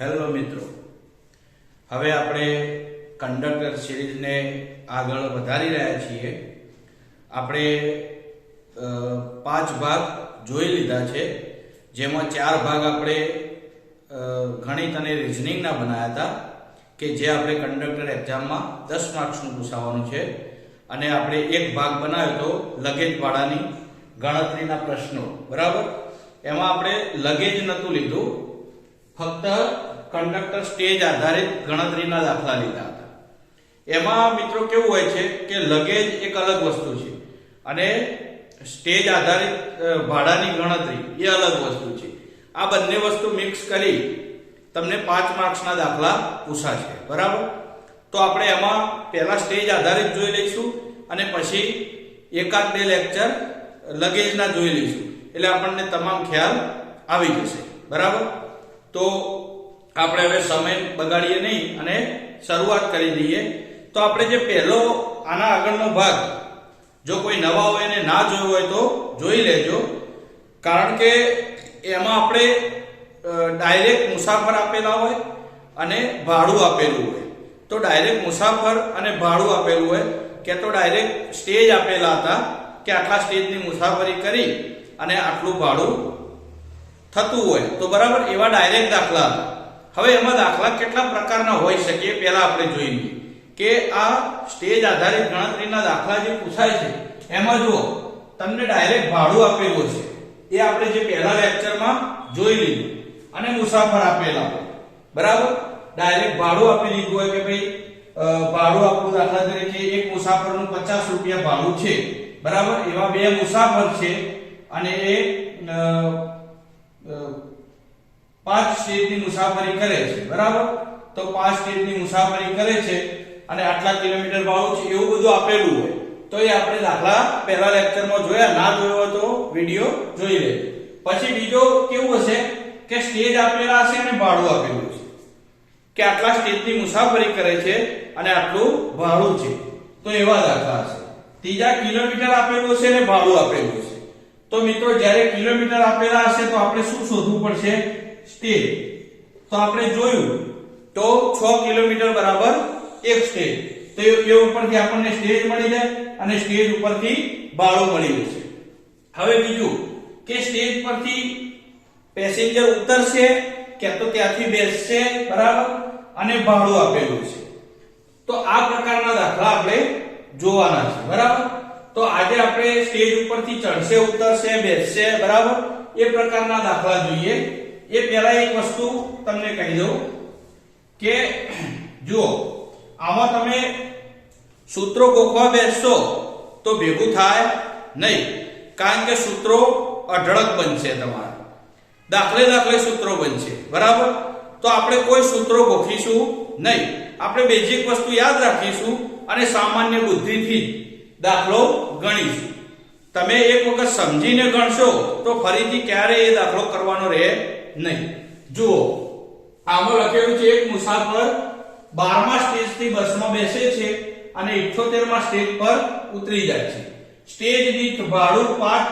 Hello મિત્રો. હવે આપણે કંડક્ટર સિરીઝને આગળ વધારી રહ્યા છીએ. આપણે પાંચ ભાગ જોઈ લીધા છે, જેમાં ચાર ભાગ આપણે ગણિત અને રિઝનિંગના બનાવ્યા હતા, કે જે આપણે કંડક્ટર એક્ઝામમાં દસ માર્ક્સનું પૂછાવાનું છે. અને આપણે એક ભાગ બનાવ્યો તો લગેજ ભાડાની ગણતરીના પ્રશ્નો. બરાબર? એમાં આપણે લગેજ નહોતું લીધું. ફક્ત કંડક્ટર સ્ટેજ આધારિત ગણતરીના દાખલા લીધા હતા. એમાં મિત્રો કેવું હોય છે કે લગેજ એક અલગ વસ્તુ છે અને સ્ટેજ આધારિત ભાડાની ગણતરી એ અલગ વસ્તુ છે. આ બંને વસ્તુ મિક્સ કરી તમને પાંચ માર્ક્સના દાખલા પૂછાશે. બરાબર? તો આપણે એમાં પહેલા સ્ટેજ આધારિત જોઈ લઈશું અને પછી એકાદ બે લેક્ચર લગેજના જોઈ લઈશું. એટલે આપણને તમામ ખ્યાલ આવી જશે. બરાબર? તો આપણે હવે સમય બગાડીએ નહીં અને શરૂઆત કરી દઈએ. તો આપણે જે પહેલો આના આગળનો ભાગ, જો કોઈ નવા હોય એને ના જોયો હોય તો જોઈ લેજો. કારણ કે એમાં આપણે ડાયરેક્ટ મુસાફર આપેલા હોય અને ભાડું આપેલું હોય. તો ડાયરેક્ટ મુસાફર અને ભાડું આપેલું હોય કે તો ડાયરેક્ટ સ્ટેજ આપેલા હતા કે આટલા સ્ટેજની મુસાફરી કરી અને આટલું ભાડું થતું હોય. તો બરાબર એવા ડાયરેક્ટ દાખલા હતા. હવે એમાં દાખલા કેટલા પ્રકારના હોઈ શકે પહેલા આપણે જોઈ લઈએ કે આ સ્ટેજ આધારિત ગણતરીના દાખલા જે પૂછાય છે, એમાં જુઓ, તમને ડાયરેક્ટ ભાડું આપેલું છે એ આપણે જે પહેલા લેક્ચરમાં જોઈ લીધું અને મુસાફર આપેલા બરાબર? ડાયરેક્ટ ભાડું આપી દીધું હોય કે ભાઈ ભાડું આપણું દાખલા તરીકે એક મુસાફરનું પચાસ રૂપિયા ભાડું છે. બરાબર? એવા બે મુસાફર છે અને એ પાંચ સ્ટેજની મુસાફરી કરે છે, બરાબર? તો પાંચ સ્ટેજની મુસાફરી કરે છે અને આટલા કિલોમીટર ભાડું છે, એવું બધું આપેલું હોય, તો એ આપણે દાખલા પહેલા લેક્ચરમાં જોયા, ના જોયો તો વીડિયો જોઈ લે પછી બીજો કેવું હશે કે સ્ટેજ આપેલા હશે અને ભાડું આપેલું છે, કે આટલા સ્ટેજની મુસાફરી કરે છે અને આટલું ભાડું છે, તો એવા દાખલા છે ત્રીજા કિલોમીટર આપેલું છે અને ભાડું આપેલું છે તો મિત્રો, જ્યારે કિલોમીટર આપેલા હશે તો આપણે શું શોધવું પડશે? સ્ટેજ. તો આપણે જોયું તો 6 કિલોમીટર બરાબર એક સ્ટેજ. તો એ ઉપરથી આપણને સ્ટેજ મળી જાય અને સ્ટેજ ઉપરથી બાળો મળી જશે હવે બીજું કે સ્ટેજ પરથી પેસેન્જર ઉતરશે, કે તો ત્યાંથી બેસશે, બરાબર? અને ભાડું આપેલું છે. તો આ પ્રકારના દાખલા આપણે જોવાના છે, બરાબર? તો આજે આપણે સ્ટેજ ઉપરથી ચડશે, ઉતરશે, બેસશે, બરાબર? એ પ્રકારના દાખલા જોઈએ. એ પહેલા એક વસ્તુ તમને કહી દઉં કે, જુઓ, આમાં તમે સૂત્રો ગોખવા બેસશો તો ભેગું થાય નહીં. કારણ કે સૂત્રો અઢળક બનશે તમારા. દાખલે દાખલે સૂત્રો બનશે. બરાબર? તો આપણે કોઈ સૂત્રો ગોખીશું નહીં. આપણે બેઝિક વસ્તુ યાદ રાખીશું અને સામાન્ય બુદ્ધિથી દાખલો ગણીશું. તમે એક વખત સમજીને ગણશો તો ફરીથી ક્યારેય એ દાખલો કરવાનો રહે નહીં. જુઓ, આમાં લખેલું છે એક મુસાફર બારમા સ્ટેજથી બસમાં બેસે છે અને 78મા સ્ટેજ પર ઉતરી જાય છે. સ્ટેજ દીઠ ભાડું પાંચ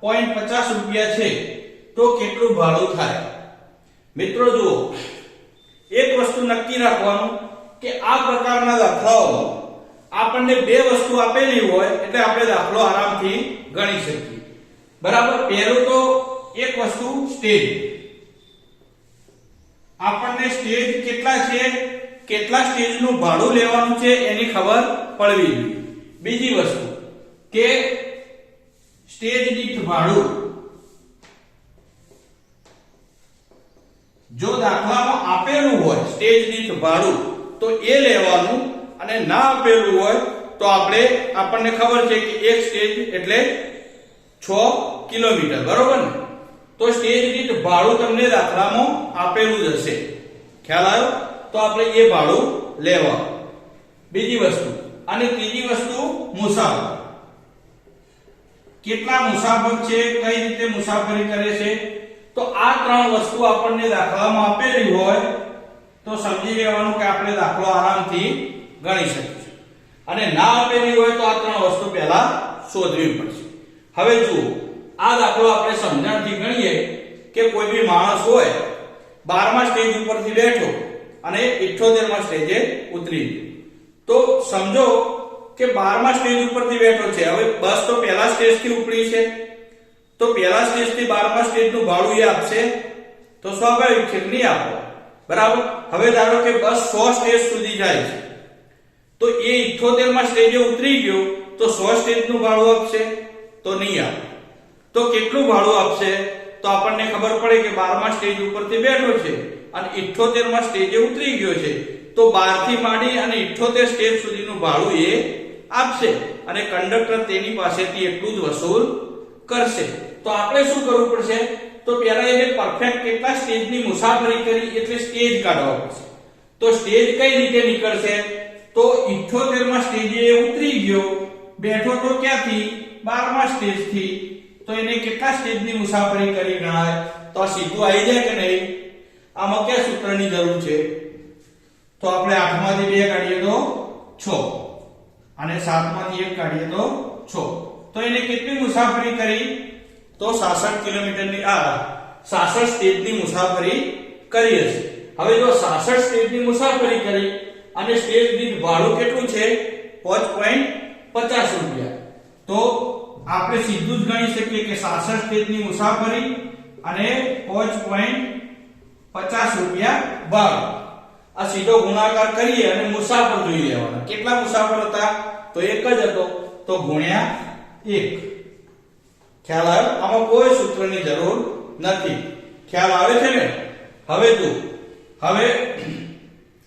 પોઈન્ટ પચાસ રૂપિયા છે. તો કેટલું ભાડું થાય? મિત્રો, જુઓ, એક વસ્તુ નક્કી રાખવાનું કે આ પ્રકારના દાખલાઓ આપણને બે વસ્તુ આપેલી હોય એટલે આપણે દાખલો આરામથી ગણી શકીએ. બરાબર? પહેલું તો એક વસ્તુ સ્ટેજ. આપણને સ્ટેજ કેટલા છે, કેટલા સ્ટેજનું ભાડું લેવાનું છે એની ખબર પડવી જોઈએ. બીજી વસ્તુ કે સ્ટેજ દીઠ ભાડું જો દાખલામાં આપેલું હોય સ્ટેજ દીઠ ભાડું, તો એ લેવાનું અને ના આપેલું હોય, તો આપણે, આપણને ખબર છે કે એક સ્ટેજ એટલે છ કિલોમીટર, બરોબર ને? તો સ્ટેજ દીઠ ભાડું તમને દાખલામાં આપેલું જ હશે. ખ્યાલ આવ્યો? તો આપણે એ ભાડું લેવા બીજી વસ્તુ. અને ત્રીજી વસ્તુ, મુસાફર. કેટલા મુસાફર છે, કઈ રીતે મુસાફરી કરે છે? તો આ ત્રણ વસ્તુ આપણને દાખલામાં આપેલી હોય, તો સમજી લેવાનું કે આપણે દાખલો આરામથી ગણી શકીશું અને ના આપેલી હોય તો આ ત્રણ વસ્તુ પહેલા શોધવી પડશે. હવે જુઓ. આ દાખલો આપણે સમજણથી ગણીએ કે કોઈ બી માણસ હોય, બારમા સ્ટેજ ઉપરથી બેઠો અને ઇઠ્ઠોતેરમા સ્ટેજે ઉતરી તો સમજો કે બારમા સ્ટેજ ઉપરથી બેઠો છે. હવે બસ તો પહેલા સ્ટેજથી ઉપડી છે. તો પહેલા સ્ટેજથી બારમા સ્ટેજનું ભાડું એ આપશે. તો સ્વાભાવિક છે નહીં આપો? બરાબર? હવે ધારો કે બસ 100 સ્ટેજ સુધી જાય છે. તો એ 78 માં સ્ટેજે ઉતરી ગયો, તો 100 સ્ટેજનું ભાડું આપશે. તો નહીં આપે. તો કેટલું ભાડું આપશે? તો આપણને ખબર પડે કે 12મા સ્ટેજ ઉપરથી બેઠો છે અને 78 માં સ્ટેજે ઉતરી ગયો છે. તો 12 થી માંડી અને 78 સ્ટેજ સુધીનું ભાડું એ આપશે અને કંડક્ટર તેની પાસેથી એટલું જ વસૂલ કરશે. તો આપણે શું કરવું પડશે? તો પહેલા એને પરફેક્ટ કેટલા સ્ટેજની મુસાફરી કરી એટલે સ્ટેજ કાઢવા પડશે. તો સ્ટેજ કઈ રીતે નીકળશે? તો 78 માં સ્ટેજે એ ઉતરી ગયો. બેઠો તો ક્યાંથી? 12મા સ્ટેજથી. તો એને કેટલા સ્ટેજની મુસાફરી કરી ગણાય? તો આ સીધું આવી જાય કે નહીં? આમાં કયા સૂત્રની જરૂર છે? તો આપણે આઠમાંથી બે કાઢીએ તો છ. અને સાતમાંથી એક કાઢીએ તો છ. તો એને કેટલી મુસાફરી કરી? તો 66 કિલોમીટરની, આ 66 સ્ટેજની મુસાફરી કરી હશે. હવે જો 66 સ્ટેજની મુસાફરી કરી, અને સ્ટેજ દીઠ ભાડું કેટલું છે? 5.50 રૂપિયા. તો આપણે સીધું જ ગણી શકીએ કે 66 સ્ટેજની મુસાફરી અને 5.50 રૂપિયા ભાગ આ સીધો ગુણાકાર કરીએ અને મુસાફર જોઈ લેવાના. કેટલા મુસાફર હતા? તો એક જ હતો. તો ગુણ્યા એક. ખ્યાલ આવ્યો? આમાં કોઈ સૂત્રની જરૂર નથી. ખ્યાલ આવે છે ને? હવે જો હવે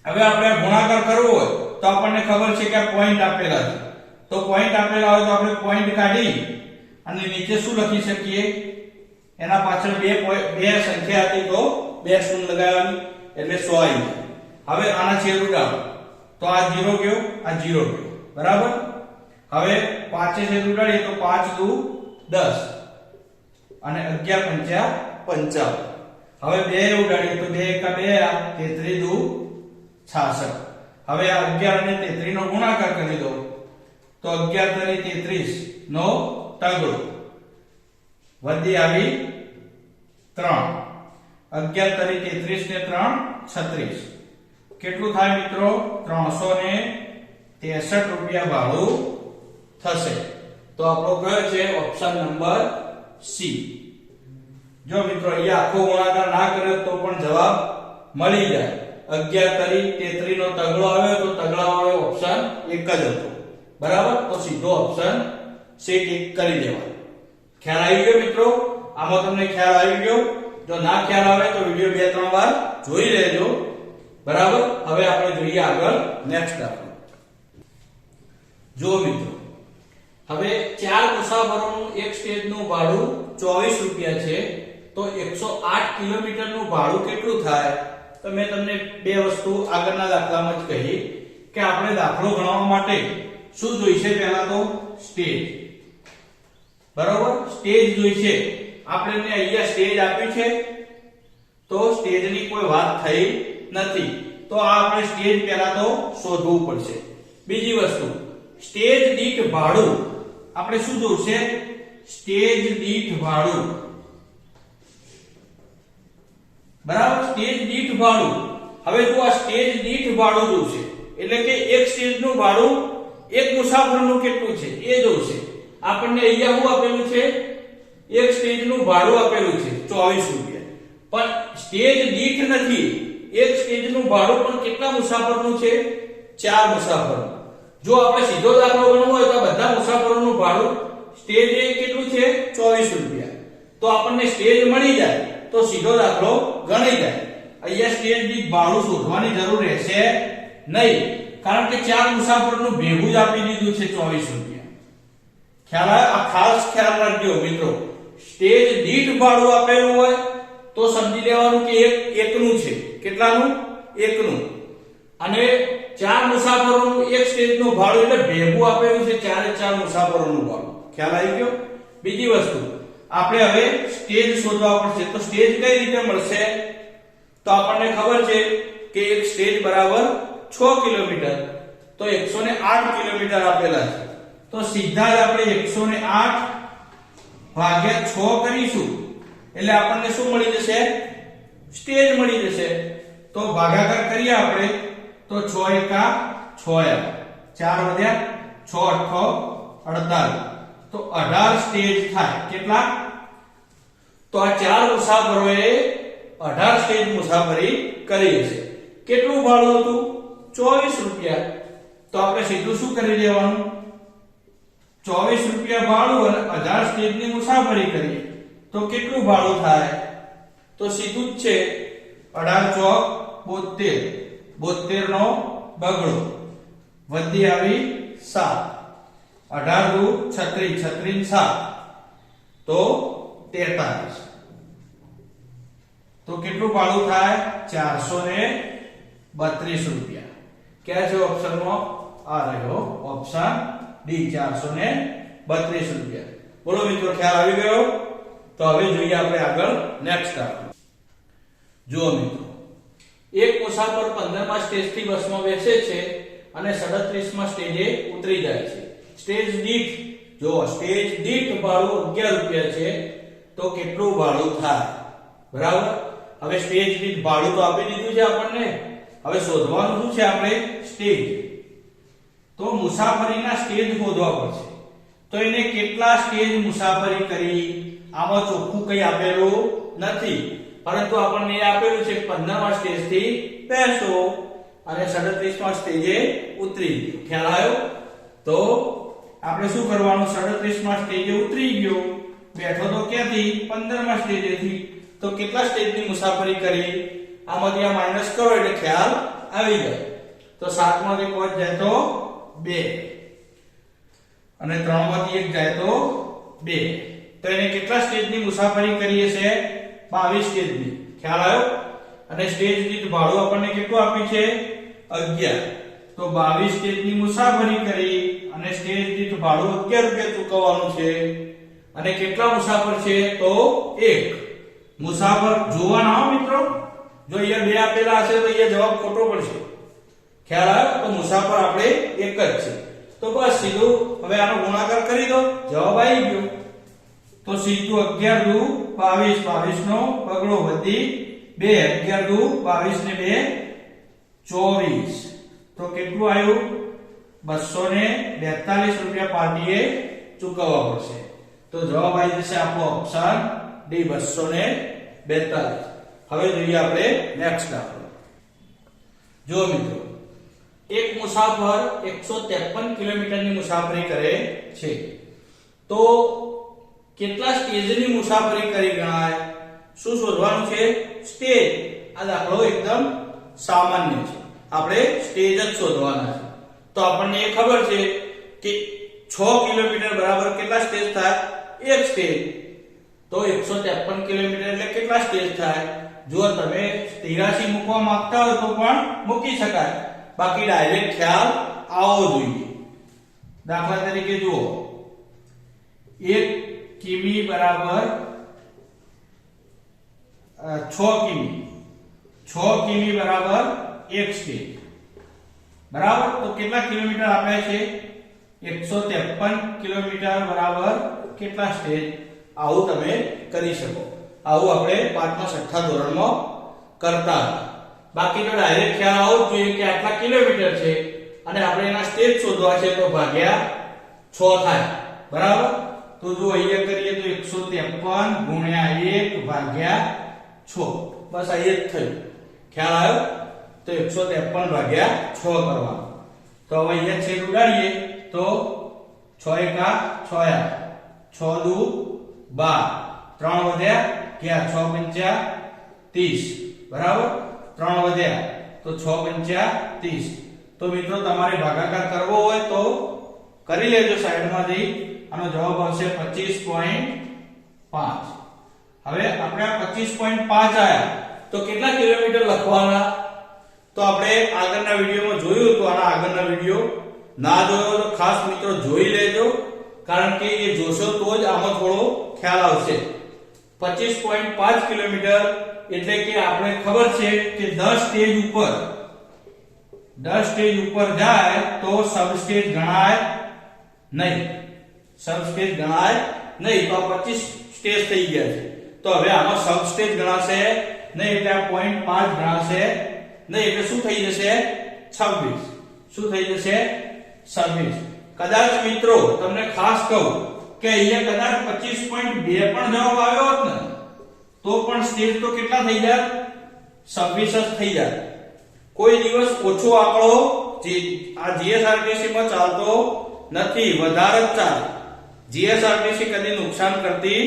હવે આપણે ગુણાકાર કરવો હોય તો આપણને ખબર છે કે આ પોઈન્ટ આપેલા છે. તો પોઈન્ટ આપેલા હોય તો આપણે પોઈન્ટ કાઢી અને નીચે શું લખી શકીએ? એના પાછળ બે બે સંખ્યા હતી તો બે શૂન્ય લગાવવાની એટલે 100 આવી હવે આના છેદ ઉડાડો તો આ 0 ગયો, આ 0 ગયો. બરાબર? હવે પાંચે છેદ ઉડાડીએ તો 5 દુ 10 અને 11 પંચા 55 હવે બે ઉડાડીએ તો બે એકા બે, આ 33 દુ 66 હવે આ 11 અને 33 નો ગુણાકાર કરી દો. તો 11 તરી 33 નો તગડો વધી આવી 3 11 તરી 33 ને 3 36 કેટલું થાય મિત્રો? 363 રૂપિયા ભાડું થશે. તો આપણો કયો છે ઓપ્શન નંબર સી. જો મિત્રો અહીંયા આખો ગુણાકાર ના કર્યો તો પણ જવાબ મળી જાય. 11 તરી 33 નો તગડો આવ્યો તો તગડા વાળો ઓપ્શન એક જ હતો. બરાબર? તો સીધો ઓપ્શન સી ટીક કરી દેવાનો. ખ્યાલ આવી ગયો મિત્રો? આમાં તમને ખ્યાલ આવી ગયો? જો ના ખ્યાલ આવે તો વિડિયો બે, ત્રણ વાર જોઈ લેજો. બરાબર? હવે આપણે જોઈએ આગળ નેક્સ્ટ દાખલો જો મિત્રો. હવે ચાર મુસાફરોનું એક સ્ટેજનું ભાડું 24 રૂપિયા છે. તો 108 કિલોમીટરનું ભાડું કેટલું થાય? તો મેં તમને બે વસ્તુ આગળના દાખલામાં જ કહી કે આપણે દાખલો ગણવા માટે શું જોઈશે પહેલા તો? સ્ટેજ. બરોબર? સ્ટેજ જોઈશે. આપણે અહીંયા સ્ટેજ આપ્યું છે. તો સ્ટેજની કોઈ વાત થઈ નથી. તો આ આપણે સ્ટેજ પહેલા તો શોધવું પડશે. બીજી વસ્તુ. સ્ટેજ દીઠ ભાડું. આપણે શું જોશે? સ્ટેજ દીઠ ભાડું. બરાબર? સ્ટેજ દીઠ ભાડું. હવે જો આ સ્ટેજ દીઠ ભાડું જોશે. એટલે કે એક સ્ટેજનું ભાડું એક મુસાફરનું કેટલું છે? એ જોશે આપણને અહીંયા શું આપેલું છે? એક સ્ટેજનું ભાડું આપેલું છે 24 રૂપિયા. પણ સ્ટેજ દીઠ નથી. એક સ્ટેજનું ભાડું પણ કેટલા મુસાફરનું છે? ચાર મુસાફર જો આપણે સીધો દાખલો ગણવો હોય તો બધા મુસાફરોનું ભાડું સ્ટેજ કેટલું છે? 24 રૂપિયા. તો આપણને સ્ટેજ મળી જાય તો સીધો દાખલો ગણી જાય. અહીંયા સ્ટેજ દીઠ ભાડું શોધવાની જરૂર રહેશે નહીં. કારણ કે ચાર મુસાફરનું ભેગું જ આપી દીધું છે 24 રૂપિયા. ખ્યાલ આ ખાસ ખ્યાલ રાખજો મિત્રો. સ્ટેજ દીઠ ભાડું આપેલું હોય તો સમજી લેવાનું કે એક, એકનું છે. કેટલાનું? એકનું. અને ચાર મુસાફરોનું એક સ્ટેજનું ભાડું એટલે ભેગું આપેલું છે ચારે ચાર મુસાફરોનું ભાડું. ખ્યાલ આવી ગયો? બીજી વસ્તુ. આપણે હવે સ્ટેજ શોધવા પડશે. તો સ્ટેજ કઈ રીતે મળશે? તો આપણને ખબર છે કે એક સ્ટેજ બરાબર 6 કિલોમીટર. તો 108 કિલોમીટર આપેલા છે. તો સીધા જ આપણે 108 ભાગ્યા છ કરીશું. એટલે આપણને શું મળી જશે? સ્ટેજ મળી જશે. તો ભાગાકાર કરીએ આપણે. તો છ એકા 6 આવે ચાર વધ્યા છ અઠો અડતાલ તો 18 સ્ટેજ થાય. કેટલા? તો આ ચાર મુસાફરોએ 18 સ્ટેજ મુસાફરી કરી હશે. કેટલું ભાડું હતું? 24 રૂપિયા તો આપણે સીધું શું કરી દેવાનું 24 રૂપિયા ભાડું અને 18 સ્ટેજની મુસાફરી કરીએ તો કેટલું ભાડું થાય તો સીધું જ છે 18 ચોક 72 72 નો બગડો વધી આવી 7 18 દુ 36 36 7 તો 43 તો કેટલું ભાડું થાય 432 રૂપિયા ક્યાં છે ઓપ્શનમાં આ રહ્યો ઓપ્શન ડી 432 રૂપિયા. બોલો મિત્રો, ખ્યાલ આવી ગયો? તો હવે જોઈએ આપણે આગળ નેક્સ્ટ દાખલો જુઓ મિત્રો, એક મુસાફર 15 માં સ્ટેજથી બસમાં બેસે છે અને 37 માં સ્ટેજે ઉતરી જાય છે. સ્ટેજ દીઠ જો સ્ટેજ દીઠ ભાડું 11 રૂપિયા છે. તો કેટલું ભાડું થાય? બરાબર? હવે સ્ટેજ દીઠ ભાડું તો આપી દીધું છે આપણને. હવે શોધવાનું શું છે આપણે? સ્ટેજ. તો મુસાફરીના સ્ટેજ શોધવા પડશે. તો એને કેટલા સ્ટેજ મુસાફરી કરી? આમાં ચોખ્ખું કઈ આપેલું નથી. પરંતુ આપણને એ આપેલું છે 15 માં સ્ટેજથી બેસો અને 37 સ્ટેજે ઉતરી ખ્યાલ આવ્યો? તો આપણે શું કરવાનું? 37 સ્ટેજે ઉતરી ગયો. બેઠો તો ક્યાંથી? 15 માં સ્ટેજેથી. તો કેટલા સ્ટેજની મુસાફરી કરી? આમાંથી આ માઇનસ કરો એટલે ખ્યાલ આવી જાય. તો 7 માંથી 5 જાય તો 2 અને 3 માંથી 1 જાય તો 2 તો એને કેટલા સ્ટેજની મુસાફરી કરીએ છે? 22 સ્ટેજની. ખ્યાલ આવ્યો? અને સ્ટેજ દીઠ ભાડું આપણને કેટલું આપ્યું છે? 11 તો 22 સ્ટેજની મુસાફરી કરી અને સ્ટેજ દીઠ ભાડું 11 રૂપિયા ચૂકવવાનું છે. અને કેટલા મુસાફર છે? તો 1 મુસાફર જોવાના મિત્રો? જો અહીંયા બે આપેલા હશે તો અહીંયા જવાબ ખોટો પડશે. ખ્યાલ આવ્યો? તો મુસાફર આપણે એક જ છે. તો બસ સીધું, હવે આનો ગુણાકાર કરી દો. જવાબ આવી ગયો. તો સીધું 11 દુ 22 22 નો બગડો વધી 2 11 દુ 22 ને 2 24 તો કેટલું આવ્યું? 242 રૂપિયા પાર્ટીએ ચૂકવવા પડશે. તો જવાબ આવી જશે આપણો ઓપ્શન ડી 242 હવે જોઈએ આપણે નેક્સ્ટ દાખલો જો મિત્રો, એક મુસાફર 153 કિલોમીટરની મુસાફરી કરે છે. તો કેટલા સ્ટેજની મુસાફરી કરી ગણાય? શું શોધવાનું છે? સ્ટેજ. આ દાખલો એકદમ સામાન્ય છે. આપણે સ્ટેજ જ શોધવાના છે. તો આપણને એ ખબર છે કે 6 કિલોમીટર બરાબર કેટલા સ્ટેજ થાય? એક સ્ટેજ. તો 153 કિલોમીટર એટલે કેટલા સ્ટેજ થાય? જો તમે 83 મૂકવા માંગતા હોય તો પણ મૂકી શકાય. બાકી ડાયરેક્ટ ખ્યાલ આવો જોઈએ. દાખલા તરીકે જુઓ. એક કિમી બરાબર અ, છ કિમી. છ કિમી બરાબર એક સ્ટેજ બરાબર? તો કેટલા કિલોમીટર આપ્યા છે? 153 કિલોમીટર બરાબર કેટલા સ્ટેજ આવું તમે કરી શકો. આવું આપણે પાંચમા, છઠ્ઠા ધોરણમાં કરતા બાકી તો ડાયરેક્ટ ખ્યાલ આવો જોઈએ કે આટલા કિલોમીટર છે અને આપણે એના સ્ટેજ શોધવા છે તો ભાગ્યા 6 થાય. બરાબર? તો જો અહીંયા કરીએ તો 153 ગુણ્યા 1 ભાગ્યા 6 બસ આ જ થયું. ખ્યાલ આવ્યો? તો 153 ભાગ્યા 6 કરવાનું. તો હવે અહીંયા છેદ ઉડાડીએ તો 6 એકા 6 આ 6 દુ 12 ત્રણ વધ્યા ક્યાં? છ પંચા 30 બરાબર? ત્રણ વધ્યા. તો છ પંચા 30 તો મિત્રો, તમારે ભાગાકાર કરવો હોય તો કરી લેજો સાઈડમાંથી. આનો જવાબ આવશે 25.5 હવે આપણે આ 25.5 આયા. તો કેટલા કિલોમીટર લખવાના? તો આપણે આગળના વિડીયોમાં જોયું હતું, આના આગળના વીડિયો. ના જોયો તો ખાસ મિત્રો જોઈ લેજો. કારણ કે એ જોશો તો જ આમાં થોડો ખ્યાલ આવશે. 25.5 કિલોમીટર એટલે કે આપણે ખબર છે કે 10 સ્ટેજ ઉપર 10 સ્ટેજ ઉપર જાય તો સબ સ્ટેજ ગણાય નહીં. સબ સ્ટેજ ગણાય નહીં, તો આ 25 સ્ટેજ થઈ ગયા છે. તો હવે આમાં સબ સ્ટેજ ગણાશે નહીં એટલે આ પોઈન્ટ પાંચ ગણાશે નહીં એટલે શું થઈ જશે? છવ્વીસ. શું થઈ જશે? છવ્વીસ. કદાચ મિત્રો, તમને ખાસ કહું કે અહીંયા કદાચ પચીસ પોઈન્ટ બે પણ જવાબ આવ્યો હોત ને, તો પણ સ્થિર તો કેટલા થઈ જાય? છવ્વીસ જ થઈ જાય. કોઈ દિવસ ઓછો આંકડો આ જીએસઆરટીસી માં ચાલતો નથી, વધારે જ ચાલે. જીએસઆરટીસી કદી નુકસાન કરતી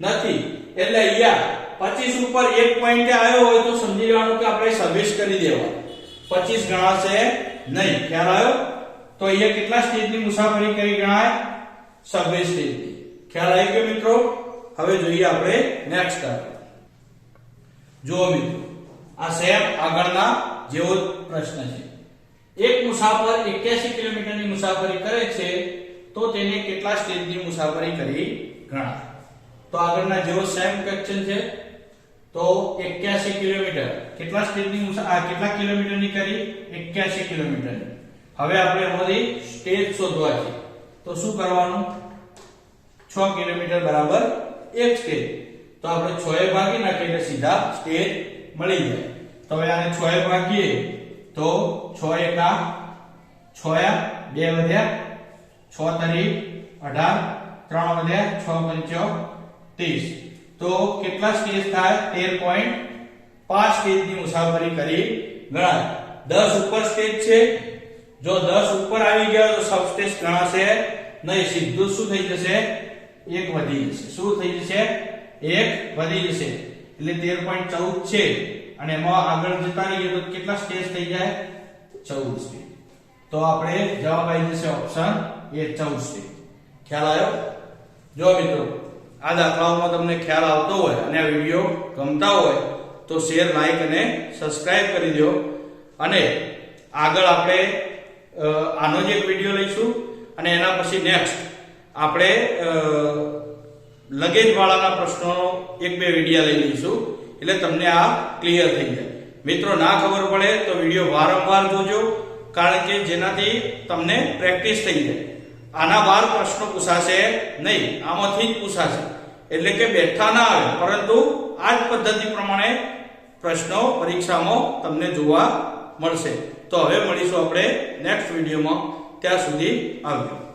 નથી. એટલે અહીંયા 25 ઉપર એક પોઈન્ટ આવ્યો હોય તો સમજી લેવાનું કે આપણે 26 કરી દેવા. 25 ગણાશે નહીં. ખ્યાલ આવ્યો? તો અહીંયા કેટલા સ્ટેજની મુસાફરી કરી ગણાય? 26 સ્ટેજની. ખ્યાલ આવી ગયો મિત્રો? હવે જોઈએ આપણે નેક્સ્ટ જુઓ મિત્રો, આ સેમ આગળના જેવો જ પ્રશ્ન છે. એક મુસાફર 81 કિલોમીટરની મુસાફરી કરે છે, તો તેને કેટલા સ્ટેજની મુસાફરી કરી ગણાય? તો આગળના જેવો સેમ ક્વેશ્ચન છે. તો 81 કિલોમીટર, કેટલા સ્ટેજની મુસા, આ કેટલા કિલોમીટરની કરી? 81 કિલોમીટરની. હવે આપણે એમાંથી સ્ટેજ શોધવા છે તો શું કરવાનું? 6 કિલોમીટર બરાબર એક સ્ટેજ. તો આપણે 6 એ ભાગી નાખીએ એટલે સીધા સ્ટેજ મળી જાય. તો હવે આને 6 એ ભાગીએ તો 6 એકા 6 બે વધ્યા 6 તરી 18 3 વધ્યા 6 પંચો 30 તો કેટલા સ્ટેજ થાય? 13.5 સ્ટેજની મુસાફરી કરી ગણાય. 10 ઉપર સ્ટેજ છે જો 10 ઉપર આવી ગયો તો સબ સ્ટેજ ગણાશે. નહીં, સીધું શું થઈ જશે? એક વધી જશે. શું થઈ જશે? એક વધી જશે. એટલે 13.14 છે. અને એમાં આગળ જતા રહીએ તો કેટલા સ્ટેજ થઈ જાય? 14 સ્ટેજ તો આપણે જવાબ આવી જશે ઓપ્શન એ 14 સ્ટેજ ખ્યાલ આવ્યો? જો મિત્રો, આ દાખલાઓમાં તમને ખ્યાલ આવતો હોય અને આ વીડિયો ગમતા હોય, તો શેર લાઈક અને સબસ્ક્રાઇબ કરી દો. અને આગળ આપણે આનો જ એક વીડિયો લઈશું અને એના પછી નેક્સ્ટ આપણે અ, લગેજ વાળાના પ્રશ્નોનો એક બે વીડિયો લઈ લઈશું. એટલે તમને આ ક્લિયર થઈ જાય. મિત્રો ના ખબર પડે તો વીડિયો વારંવાર જોજો કારણ કે જેનાથી તમને પ્રેક્ટિસ થઈ જાય. આના બાર પ્રશ્નો પૂછાશે નહીં આમાંથી જ પૂછાશે. એટલે કે બેઠા ના આવે પરંતુ આ જ પદ્ધતિ પ્રમાણે પ્રશ્નો પરીક્ષામાં તમને જોવા મળશે. તો હવે મળીશું આપણે નેક્સ્ટ વિડીયોમાં. ત્યાં સુધી આવજો.